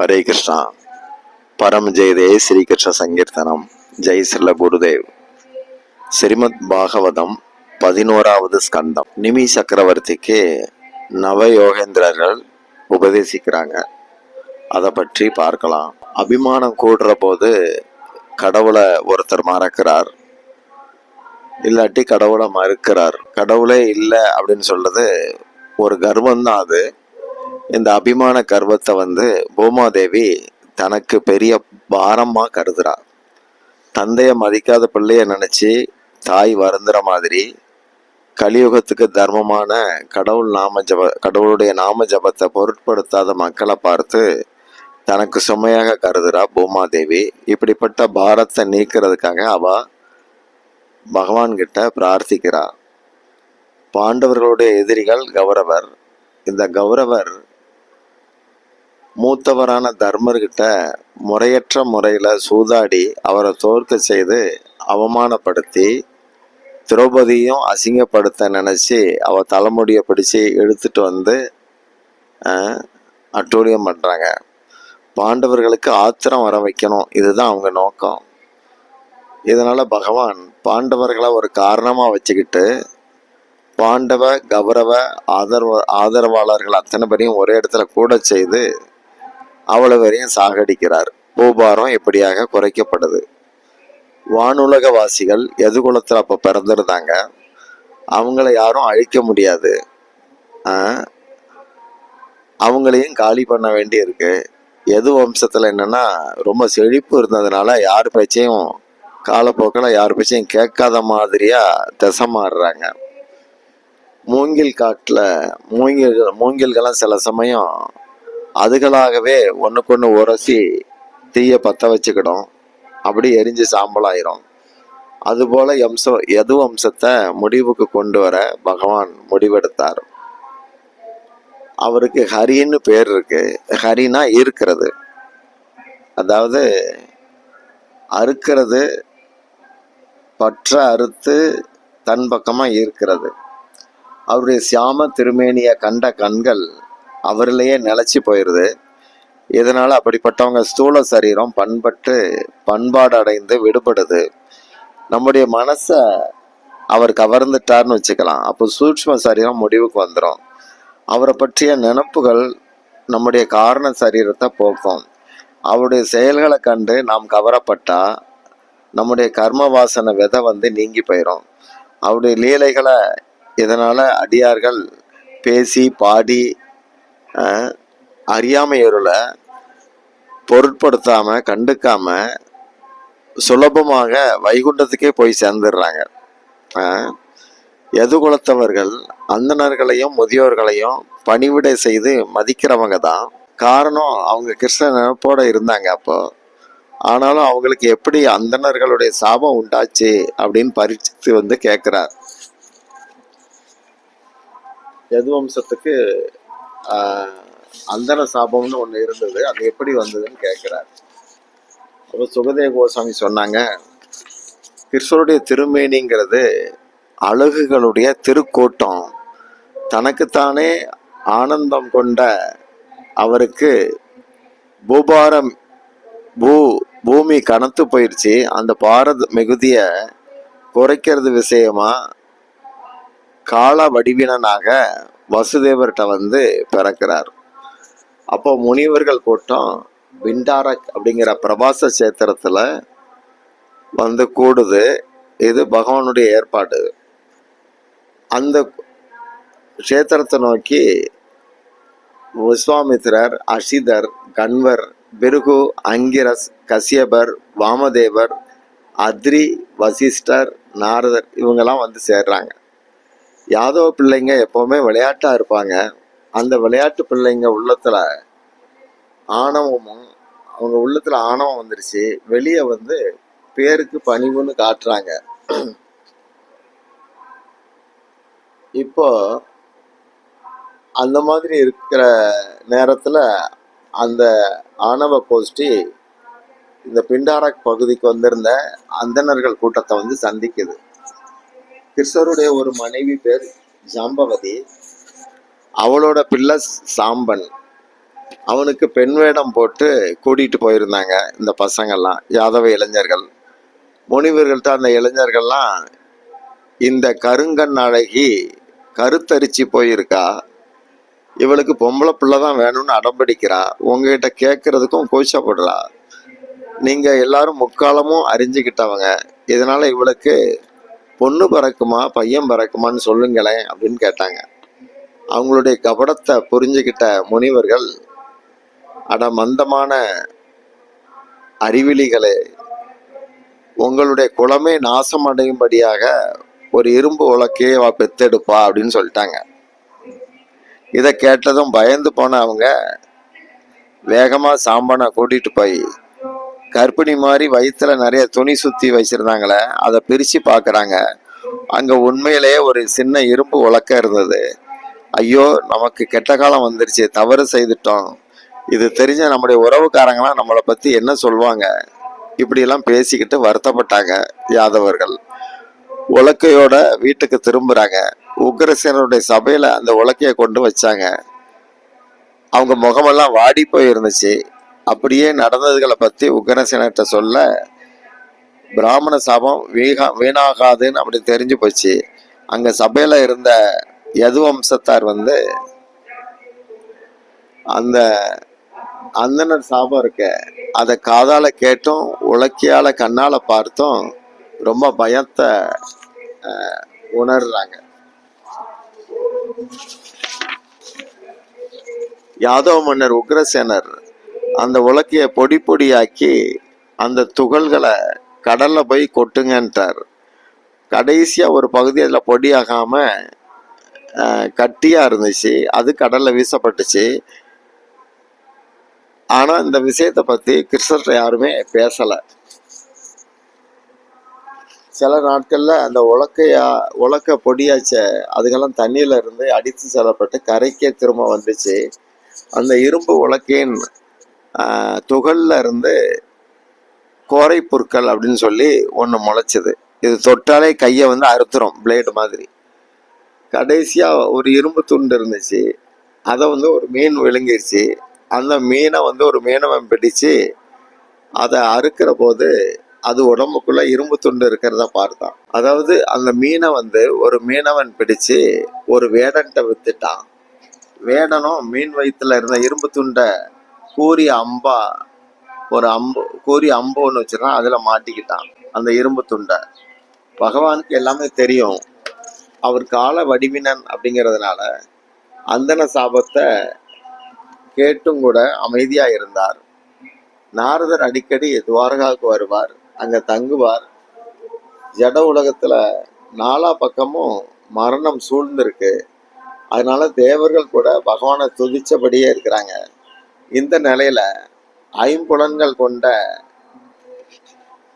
ஹரே கிருஷ்ணா. பரம் ஜெயதே ஸ்ரீகிருஷ்ண சங்கீர்த்தனம். ஜெய் ஸ்ரீல குருதேவ். ஸ்ரீமத் பாகவதம் பதினோராவது ஸ்கந்தம். நிமி சக்கரவர்த்திக்கு நவயோகேந்திரர்கள் உபதேசிக்கிறாங்க. அதை பற்றி பார்க்கலாம். அபிமானம் கூடுற போது கடவுளை ஒருத்தர் மறக்கிறார். இல்லாட்டி கடவுளை மறுக்கிறார். கடவுளே இல்லை அப்படின்னு சொல்றது ஒரு கர்வம் தான் அது. இந்த அபிமான கர்வத்தை வந்து பூமாதேவி தனக்கு பெரிய பாரமா கருதுறா. தந்தைய மதிக்காத பிள்ளைய நினைச்சு தாய் வருந்துற மாதிரி கலியுகத்துக்கு தர்மமான கடவுள் நாம ஜப கடவுளுடைய நாம ஜபத்தை பொருட்படுத்தாத மக்களை பார்த்து தனக்கு சுமையாக கருதுறா பூமாதேவி. இப்படிப்பட்ட பாரத்தை நீக்கிறதுக்காக அவ பகவான்கிட்ட பிரார்த்திக்கிறா. பாண்டவர்களுடைய எதிரிகள் கௌரவர். இந்த கௌரவர் மூத்தவரான தர்மர்கிட்ட முறையற்ற முறையில் சூதாடி அவரை தோற்க செய்து அவமானப்படுத்தி திரௌபதியும் அசிங்கப்படுத்த நினச்சி அவள் தலைமுடியை பிடிச்சி எடுத்துட்டு வந்து அட்டூழியம் பண்ணுறாங்க பாண்டவர்களுக்கு ஆத்திரம் வர வைக்கணும். இதுதான் அவங்க நோக்கம். இதனால் பகவான் பாண்டவர்களை ஒரு காரணமாக வச்சுக்கிட்டு பாண்டவ கௌரவ ஆதரவ ஆதரவாளர்கள் அத்தனை பேரையும் ஒரே இடத்துல கூட செய்து அவ்வளவு வரையும் சாகடிக்கிறார். பூபாரம் இப்படியாக குறைக்கப்படுது வானுலக வாசிகள் எதுகுலத்தில் அப்போ பிறந்திருந்தாங்க? அவங்கள யாரும் அழிக்க முடியாது. அவங்களையும் காலி பண்ண வேண்டி இருக்கு எது வம்சத்தில் என்னன்னா ரொம்ப செழிப்பு இருந்ததுனால யார் பேச்சையும் காலப்போக்கில் யார் பேச்சையும் கேட்காத மாதிரியா திசை மாறுறாங்க. மூங்கில் காட்டில் மூங்கில் மூங்கில்கள்லாம் சில சமயம் அதுகளாகவே ஒன்றுக்கொன்று உரசி தீயை பற்ற வச்சுக்கிடும். அப்படி எரிஞ்சு சாம்பலாயிரும். அதுபோல் எம்சம் எது வம்சத்தை முடிவுக்கு கொண்டு வர பகவான் முடிவெடுத்தார். அவருக்கு ஹரின்னு பேர் இருக்கு. ஹரினா ஈர்க்கிறது அதாவது அறுக்கிறது பற்ற அறுத்து தன் பக்கமாக ஈர்க்கிறது. அவருடைய சியாம திருமேனியை கண்ட கண்கள் அவரிலேயே நிலச்சி போயிடுது இதனால் அப்படிப்பட்டவங்க ஸ்தூல சரீரம் பண்பட்டு பண்பாடு அடைந்து விடுபடுது. நம்முடைய மனசை அவர் கவர்ந்துட்டார்னு வச்சுக்கலாம். அப்போ சூட்ச்ம சரீரம் முடிவுக்கு வந்துடும் அவரை பற்றிய நினப்புகள் நம்முடைய காரண சரீரத்தை போக்கும். அவருடைய செயல்களை கண்டு நாம் கவரப்பட்டால் நம்முடைய கர்ம வாசனை விதை வந்து நீங்கி போயிடும் அவருடைய லீலைகளை இதனால் அடியார்கள் பேசி பாடி அறியாமையருளை பொருட்படுத்தாம கண்டுக்காம சுலபமாக வைகுண்டத்துக்கே போய் சேர்ந்துடுறாங்க. எது குலத்தவர்கள் அந்தணர்களையும் முதியோர்களையும் பணிவிடை செய்து மதிக்கிறவங்க தான். காரணம் அவங்க கிருஷ்ண நினைப்போட இருந்தாங்க அப்போ. ஆனாலும் அவங்களுக்கு எப்படி அந்தணர்களுடைய சாபம் உண்டாச்சு அப்படின்னு பரிச்சு வந்து கேட்குறார் யதுவம்சத்துக்கு அந்தன சாபம்னு ஒன்று இருந்தது. அது எப்படி வந்ததுன்னு கேட்குறார் அப்போ சுகதேவ கோசாமி சொன்னாங்க கிருஷ்ணருடைய திருமேனிங்கிறது அழகுகளுடைய திருக்கூட்டம். தனக்குத்தானே ஆனந்தம் கொண்ட அவருக்கு பூபாரம் பூ பூமி கனத்து போயிடுச்சு அந்த பாரத மிகுதியை குறைக்கிறது விஷயமா கால வடிவினனாக வசுதேவர்கிட்ட வந்து பிறக்கிறார். அப்போ முனிவர்கள் கூட்டம் விண்டாரக் அப்படிங்கிற பிரபாச சேத்திரத்தில் வந்து கூடுது. இது பகவானுடைய ஏற்பாடு. அந்த கஷேத்திரத்தை நோக்கி விஸ்வாமித்திரர் அஷிதர் கன்வர் பிருகு அங்கிரஸ் கசியபர் வாமதேவர் அத்ரி வசிஷ்டர் நாரதர் இவங்கெல்லாம் வந்து சேர்றாங்க. யாதவ பிள்ளைங்க எப்பவுமே விளையாட்டா இருப்பாங்க. அந்த விளையாட்டு பிள்ளைங்க உள்ளத்துல ஆணவமும் அவங்க உள்ளத்துல ஆணவம் வந்துருச்சு. வெளியே வந்து பேருக்கு பணிவுன்னு காட்டுறாங்க. இப்போ அந்த மாதிரி இருக்கிற நேரத்துல அந்த ஆணவ கோஷ்டி இந்த பிண்டாரக் பகுதிக்கு வந்திருந்த அந்தணர்கள் கூட்டத்தை வந்து சந்திக்குது. கிருஷ்ணருடைய ஒரு மனைவி பேர் ஜாம்பவதி. அவளோட பிள்ளை சாம்பன். அவனுக்கு பெண் வேடம் போட்டு கூட்டிகிட்டு போயிருந்தாங்க இந்த பசங்கள்லாம் யாதவ இளைஞர்கள். முனிவர்கள்ட்ட அந்த இளைஞர்கள்லாம் இந்த கருங்கண் அழகி கருத்தரிச்சு போயிருக்கா? இவளுக்கு பொம்பளை பிள்ளை தான் வேணும்னு அடம்பிடிக்கிறா. உங்ககிட்ட கேட்கறதுக்கும் கோச்சப்படுறா நீங்கள் எல்லாரும் முக்காலமும் அறிஞ்சுக்கிட்டவங்க. இதனால் இவளுக்கு பொண்ணு பிறக்குமா பையன் பிறக்குமான்னு சொல்லுங்களேன் அப்படின்னு கேட்டாங்க. அவங்களுடைய கபடத்தை புரிஞ்சுக்கிட்ட முனிவர்கள் அட மந்தமான அறிவிலிகளே உங்களுடைய குளமே நாசம் அடையும்படியாக ஒரு இரும்பு உலக்கையே அவ பெத்தெடுப்பா அப்படின்னு சொல்லிட்டாங்க. இதை கேட்டதும் பயந்து போன அவங்க வேகமாக சாம்பனை கூட்டிகிட்டு போய் கர்ப்பிணி மாதிரி வயிற்றுல நிறைய துணி சுற்றி வச்சுருந்தாங்களே அதை பிரித்து பார்க்குறாங்க. அங்கே உண்மையிலேயே ஒரு சின்ன இரும்பு உலக்க இருந்தது. ஐயோ நமக்கு கெட்ட காலம் வந்துருச்சு தவறு செய்துட்டோம். இது தெரிஞ்ச நம்முடைய உறவுக்காரங்களாம் நம்மளை பற்றி என்ன சொல்லுவாங்க? இப்படியெல்லாம் பேசிக்கிட்டு வருத்தப்பட்டாங்க யாதவர்கள். உலக்கையோட வீட்டுக்கு திரும்புகிறாங்க உக்ரசேனருடைய சபையில் அந்த உலக்கையை கொண்டு வச்சாங்க. அவங்க முகமெல்லாம் வாடி போய் இருந்துச்சு அப்படியே நடந்ததுகளை பத்தி உக்ரசேனர்கிட்ட சொல்ல பிராமண சாபம் வீகா வீணாகாதுன்னு அப்படி தெரிஞ்சு போச்சு. அங்க சபையில இருந்த யது வம்சத்தார் வந்து அந்த அந்தனர் சாபம் இருக்க. அதை காதால கேட்டும் உலக்கியால கண்ணால பார்த்தும் ரொம்ப பயத்தை உணர்றாங்க. யாதவ மன்னர் உக்ரசேனர் அந்த உலக்கைய பொடி பொடியாக்கி அந்த துகள்களை கடலில் போய் கொட்டுங்கன்ட்டார். கடைசியாக ஒரு பகுதி அதில் பொடியாகாமல் கட்டியாக இருந்துச்சு. அது கடலில் வீசப்பட்டுச்சு. ஆனால் இந்த விஷயத்தை பற்றி கிருஷ்ணர்கிட்ட யாருமே பேசலை. சில நாட்களில் அந்த உலக்கையா உலக்க பொடியாச்ச அதுக்கெல்லாம் தண்ணியில் இருந்து அடித்து செல்லப்பட்டு கரைக்கே திரும்ப வந்துச்சு. அந்த இரும்பு உலக்கையின் துகளில் இருந்து கோரை புற்கள் அப்படின்னு சொல்லி ஒன்று முளைச்சது. இது தொட்டாலே கையை வந்து அறுத்துரும் பிளேடு மாதிரி. கடைசியாக ஒரு இரும்பு துண்டு இருந்துச்சு. அதை வந்து ஒரு மீன் விழுங்கிருச்சு. அந்த மீனை வந்து ஒரு மீனவன் பிடிச்சு அதை அறுக்கிற போது அது உடம்புக்குள்ள இரும்பு துண்டு இருக்கிறத பார்த்தான். அதாவது அந்த மீனை வந்து ஒரு மீனவன் பிடிச்சு ஒரு வேடன்ட்ட வித்துட்டான். வேடனும் மீன் வயிற்றுல இருந்த இரும்பு துண்டை கூறிய அம்பா ஒரு அம்பு கூறிய அம்பு ஒன்று வச்சிருந்தான் அதில் மாட்டிக்கிட்டான் அந்த இரும்பு துண்டை. பகவானுக்கு எல்லாமே தெரியும். அவர் கால வடிவினன் அப்படிங்கிறதுனால அந்தன சாபத்தை கேட்டும் கூட அமைதியாக இருந்தார். நாரதர் அடிக்கடி துவாரகாவுக்கு வருவார் அங்கே தங்குவார். ஜட உலகத்தில் நாலா பக்கமும் மரணம் சூழ்ந்திருக்கு. அதனால தேவர்கள் கூட பகவானை துதிச்சபடியே இருக்கிறாங்க. இந்த நிலையில ஐம்புலன்கள் கொண்ட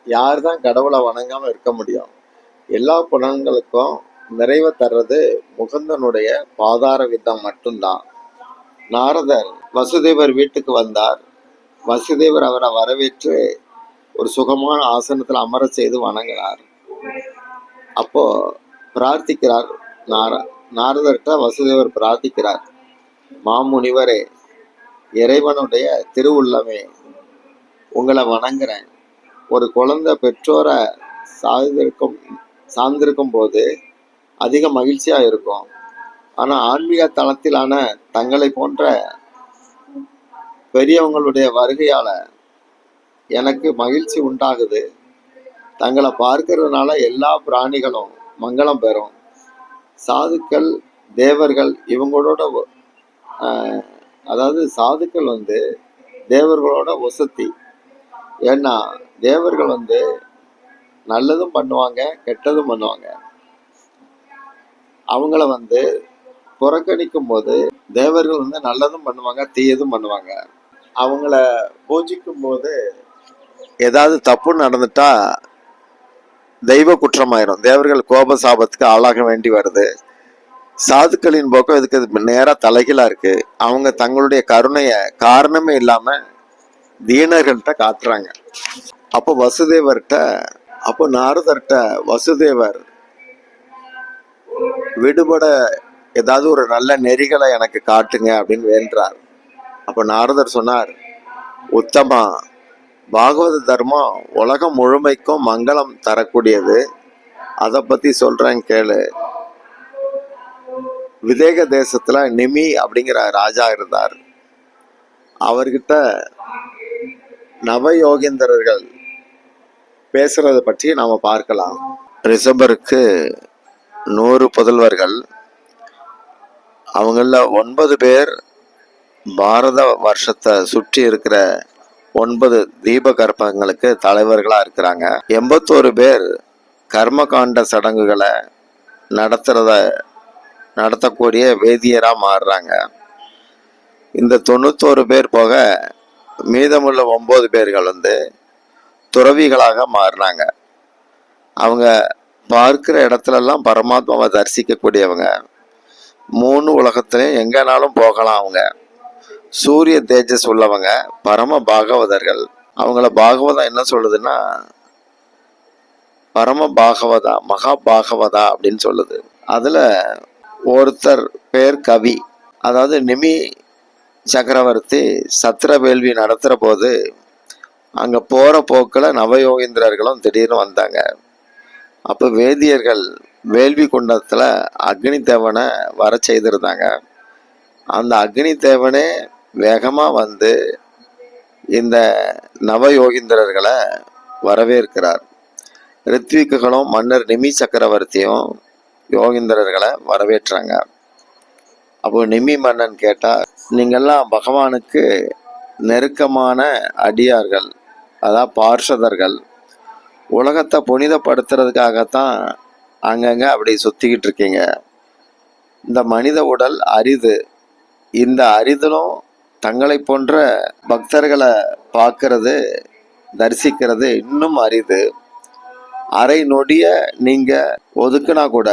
யார் தான் கடவுளை வணங்காம இருக்க முடியும்? எல்லா புலன்களுக்கும் நிறைவை தர்றது முகந்தனுடைய பாதார வித்தம் மட்டும்தான். நாரதர் வசுதேவர் வீட்டுக்கு வந்தார். வசுதேவர் அவரை வரவேற்று ஒரு சுகமான ஆசனத்தில் அமர செய்து வணங்கினார். அப்போ பிரார்த்திக்கிறார் நார நாரதர்கிட்ட வசுதேவர் பிரார்த்திக்கிறார் மாமுனிவரே இறைவனுடைய திருவுள்ளமே உங்களை வணங்குறேன். ஒரு குழந்தை பெற்றோரை சார்ந்திருக்கும் சார்ந்திருக்கும் போது அதிக மகிழ்ச்சியா இருக்கும். ஆனா ஆன்மீக தளத்திலான தங்களை போன்ற பெரியவங்களுடைய வருகையால எனக்கு மகிழ்ச்சி உண்டாகுது. தங்களை பார்க்கறதுனால எல்லா பிராணிகளும் மங்களம் பெறும். சாதுக்கள் தேவர்கள் இவங்களோட ஆஹ், அதாவது சாதுக்கள் வந்து தேவர்களோட ஒசத்தி ஏன்னா தேவர்கள் வந்து நல்லதும் பண்ணுவாங்க கெட்டதும் பண்ணுவாங்க. அவங்கள வந்து புறக்கணிக்கும் போது தேவர்கள் வந்து நல்லதும் பண்ணுவாங்க தீயதும் பண்ணுவாங்க. அவங்கள பூஜிக்கும் போது ஏதாவது தப்பு நடந்துட்டா தெய்வ குற்றமாயிரும். தேவர்கள் கோப சாபத்துக்கு ஆளாக வேண்டி வருது. சாதுக்களின் போக்கம் இதுக்கு இது நேரா தலைகீழா இருக்கு. அவங்க தங்களுடைய கருணையை காரணமே இல்லாம தீனர்கள்ட்ட காட்டுறாங்க. அப்போ வசுதேவர்கிட்ட அப்போ நாரதர்கிட்ட வசுதேவர் விடுபட ஏதாவது ஒரு நல்ல நெறிகளை எனக்கு காட்டுங்க அப்படின்னு வேண்டார் அப்ப நாரதர் சொன்னார் உத்தமா பாகவத தர்மம் உலகம் முழுமைக்கும் மங்களம் தரக்கூடியது. அதை பத்தி சொல்கிறேன் கேளு. விதேக தேசத்தில் நிமி அப்படிங்கிற ராஜா இருந்தார். அவர்கிட்ட நவயோகேந்திரர்கள் பேசுறத பற்றி நாம் பார்க்கலாம். ரிஷபருக்கு நூறு புதல்வர்கள். அவங்கள ஒன்பது பேர் பாரத வருஷத்தை சுற்றி இருக்கிற ஒன்பது தீப கற்பங்களுக்கு தலைவர்களாக இருக்கிறாங்க. எண்பத்தோரு பேர் கர்மகாண்ட சடங்குகளை நடத்துகிறத நடத்தக்கூடிய வேதியராக மாறுறாங்க. இந்த தொண்ணூத்தோரு பேர் போக மீதமுள்ள ஒம்பது பேர்கள் வந்து துறவிகளாக மாறினாங்க. அவங்க பார்க்குற இடத்துலலாம் பரமாத்மாவை தரிசிக்கக்கூடியவங்க. மூணு உலகத்திலையும் எங்கேனாலும் போகலாம் அவங்க. சூரிய தேஜஸ் உள்ளவங்க பரம பாகவதர்கள். அவங்கள பாகவதம் என்ன சொல்லுதுன்னா பரம பாகவதா மகா பாகவதா அப்படின்னு சொல்லுது. அதில் ஒருத்தர் பேர் கவி. அதாவது நிமி சக்கரவர்த்தி சத்திர வேள்வி நடத்துகிற போது அங்கே போகிற போக்கில் நவயோகேந்திரர்களும் திடீர்னு வந்தாங்க. அப்போ வேதியர்கள் வேள்வி குண்டத்தில் அக்னி தேவனை வர செய்திருந்தாங்க. அந்த அக்னி தேவனே வேகமாக வந்து இந்த நவயோகிந்திரர்களை வரவேற்கிறார். ரித்விக்குகளும் மன்னர் நிமி சக்கரவர்த்தியும் யோகேந்திரர்களை வரவேற்றாங்க. அப்போ நிமி மன்னன் கேட்டால் நீங்கள்லாம் பகவானுக்கு நெருக்கமான அடியார்கள் அதாவது பார்ஷதர்கள். உலகத்தை புனிதப்படுத்துறதுக்காகத்தான் அங்கங்கே அப்படி சுற்றிக்கிட்டு இருக்கீங்க. இந்த மனித உடல் அரிது. இந்த அரிதிலும் தங்களை போன்ற பக்தர்களை பார்க்கறது தரிசிக்கிறது இன்னும் அரிது. அரை நொடிய நீங்கள் ஒதுக்குனா கூட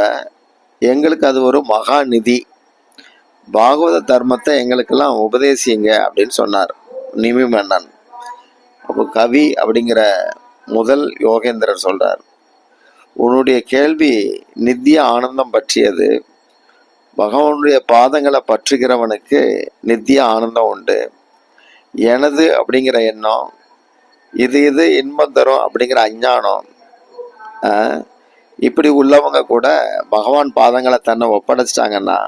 எங்களுக்கு அது ஒரு மகா நிதி. பாகவத தர்மத்தை எங்களுக்கெல்லாம் உபதேசிங்க அப்படின்னு சொன்னார் நிமி மன்னன். அப்போ கவி அப்படிங்கிற முதல் யோகேந்திரர் சொல்கிறார் உன்னுடைய கேள்வி நித்திய ஆனந்தம் பற்றியது. பகவானுடைய பாதங்களை பற்றுகிறவனுக்கு நித்திய ஆனந்தம் உண்டு. எனது அப்படிங்கிற எண்ணம் இது இது இன்பம் தரும் அப்படிங்கிற அஞ்ஞானம் இப்படி உள்ளவங்க கூட பகவான் பாதங்களை தன்னை ஒப்படைச்சிட்டாங்கன்னா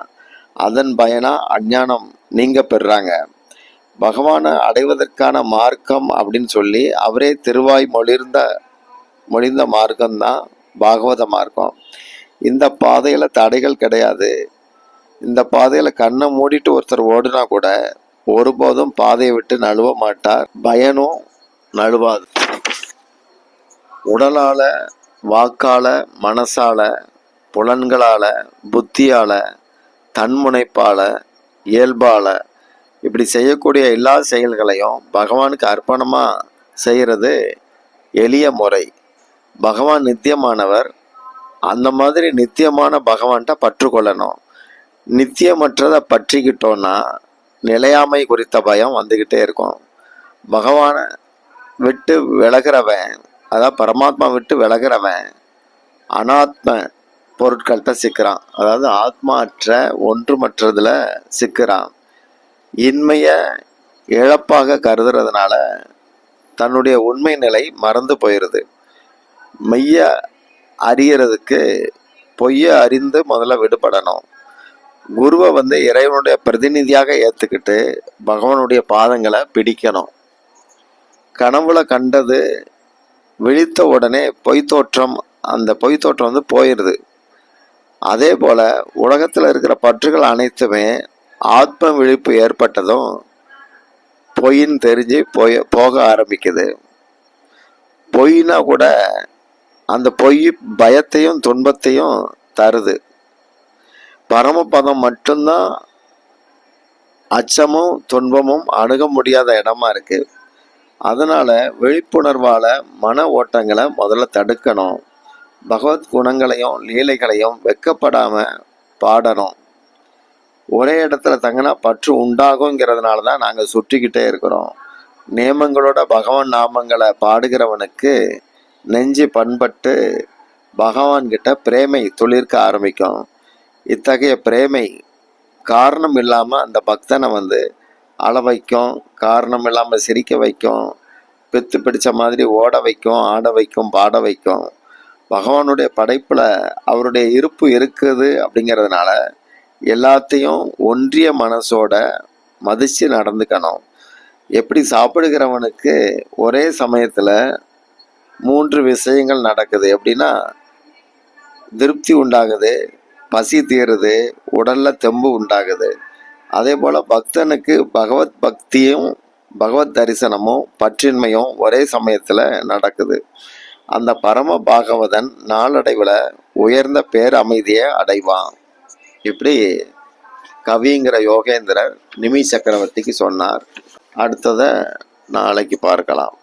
அதன் பயனா அஞ்ஞானம் நீங்க பெறுறாங்க. பகவானை அடைவதற்கான மார்க்கம் அப்படின்னு சொல்லி அவரே திருவாய் மொழிர்ந்த மொழிந்த மார்க்கம்தான் பாகவத மார்க்கம். இந்த பாதையில தடைகள் கிடையாது. இந்த பாதையில கண்ணை மூடிட்டு ஒருத்தர் ஓடுனா கூட ஒருபோதும் பாதையை விட்டு நழுவ மாட்டார். பயனும் நழுவாது. உடலால வாக்கால மனசால புலன்களால புத்தியால தன்முனைப்பால இயல்பால இப்படி செய்யக்கூடிய எல்லா செயல்களையும் பகவானுக்கு அர்ப்பணமாக செய்கிறது எளிய முறை. பகவான் நித்தியமானவர். அந்த மாதிரி நித்தியமான பகவான்கிட்ட பற்றுக்கொள்ளணும். நித்தியமற்றதை பற்றிக்கிட்டோன்னா நிலையாமை குறித்த பயம் வந்துக்கிட்டே இருக்கும். பகவானை விட்டு விலகிறவன் அதாவது பரமாத்மா விட்டு விலகிறவன். அனாத்ம பொருட்கள்கிட்ட சிக்கிறான். அதாவது ஆத்மா அற்ற ஒன்றுமற்றதுல சிக்கிறான். இன்மையை இழப்பாக கருதுறதுனால தன்னுடைய உண்மை நிலை மறந்து போயிடுது மெய்ய அறியறதுக்கு பொய்ய அறிந்து முதல்ல விடுபடணும். குருவை வந்து இறைவனுடைய பிரதிநிதியாக ஏற்றுக்கிட்டு பகவானுடைய பாதங்களை பிடிக்கணும். கனவுல கண்டது விழித்த உடனே பொய் தோற்றம் அந்த பொய் தோற்றம் வந்து போயிடுது அதே போல் உலகத்தில் இருக்கிற பற்றுகள் அனைத்துமே ஆத்ம விழிப்பு ஏற்பட்டதும் பொய்ன்னு தெரிஞ்சு போய் போக ஆரம்பிக்குது. பொய்னா கூட அந்த பொய் பயத்தையும் துன்பத்தையும் தருது. பரமபதம் மட்டும்தான் அச்சமும் துன்பமும் அணுக முடியாத இடமா இருக்குது அதனால் விழிப்புணர்வால் மன ஓட்டங்களை முதல்ல தடுக்கணும். பகவத் குணங்களையும் லீலைகளையும் வெக்கப்படாமல் பாடணும். ஒரே இடத்துல தங்கினா பற்று உண்டாகுங்கிறதுனால தான் நாங்கள் சுற்றிக்கிட்டே இருக்கிறோம். நியமங்களோட பகவான் நாமங்களை பாடுகிறவனுக்கு நெஞ்சு பண்பட்டு பகவான்கிட்ட பிரேமை துளிர்க்க ஆரம்பிக்கும். இத்தகைய பிரேமை காரணம் இல்லாமல் அந்த பக்தனை வந்து அழ வைக்கும் காரணம் இல்லாமல் சிரிக்க வைக்கும் பெத்து பிடித்த மாதிரி ஓட வைக்கும் ஆட வைக்கும் பாட வைக்கும். பகவானுடைய படைப்பில் அவருடைய இருப்பு இருக்குது அப்படிங்கிறதுனால எல்லாத்தையும் ஒன்றிய மனசோட மதித்து நடந்துக்கணும். எப்படி சாப்பிடுகிறவனுக்கு ஒரே சமயத்தில் மூன்று விஷயங்கள் நடக்குது எப்படின்னா திருப்தி உண்டாகுது பசி தீருது உடலில் தெம்பு உண்டாகுது. அதே போல் பக்தனுக்கு பகவத் பக்தியும் பகவத் தரிசனமும் பற்றின்மையும் ஒரே சமயத்தில் நடக்குது. அந்த பரம பாகவதன் நாளடைவில் உயர்ந்த பேர் அமைதியை அடைவான். இப்படி கவிங்கிற யோகேந்திரர் நிமி சக்கரவர்த்திக்கு சொன்னார். அடுத்ததை நாளைக்கு பார்க்கலாம்.